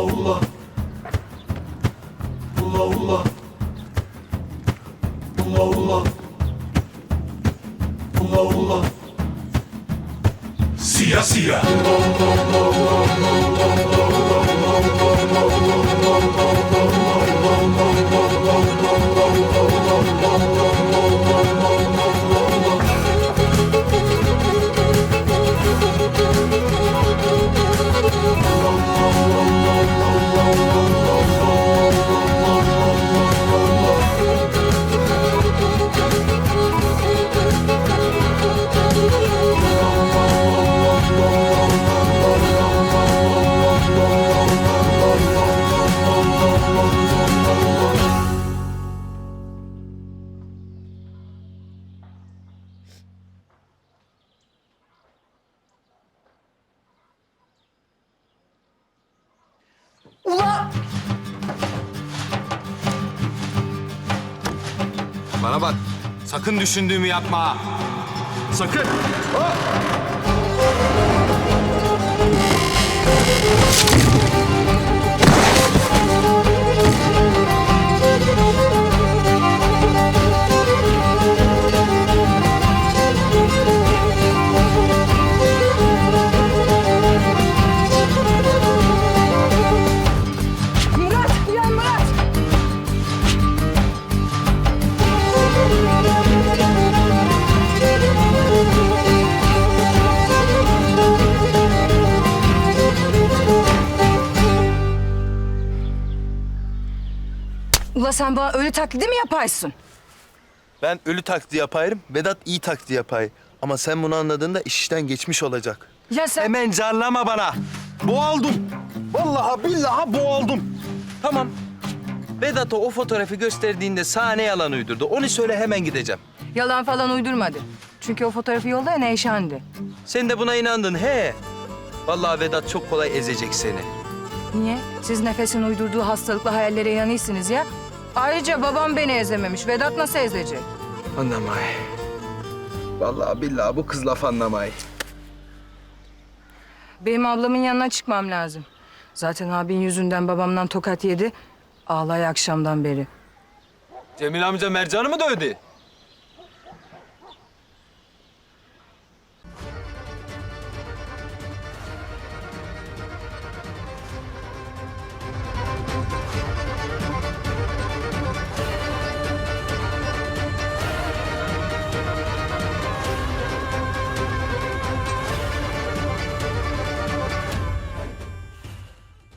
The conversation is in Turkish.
ula Ula ula. Ula ula. Ula ula. Sia sia. Ula ula ula ula ula Bana bak. Sakın düşündüğümü yapma. Sakın. Murat, Ula sen bana ölü taklidi mi yaparsın? Ben ölü taklidi yaparım, Vedat iyi taklidi yapar. Ama sen bunu anladığında iş işten geçmiş olacak. Ya sen... Hemen carlama bana. Boğaldım. Vallahi billahi boğaldım. Tamam. Vedat'a o fotoğrafı gösterdiğinde sahne yalan uydurdu. Onu söyle hemen gideceğim. Yalan falan uydurmadı. Çünkü o fotoğrafı yollayan Eyşan'dı. Sen de buna inandın he. Vallahi Vedat çok kolay ezecek seni. Niye? Siz nefesin uydurduğu hastalıklı hayallere inanıyorsunuz ya. Ayrıca babam beni ezememiş. Vedat nasıl ezecek? Anlamay. Vallahi billahi bu kız laf anlamay. Benim ablamın yanına çıkmam lazım. Zaten abin yüzünden babamdan tokat yedi. Ağlay akşamdan beri. Cemil amca Mercan'ı mı dövdü?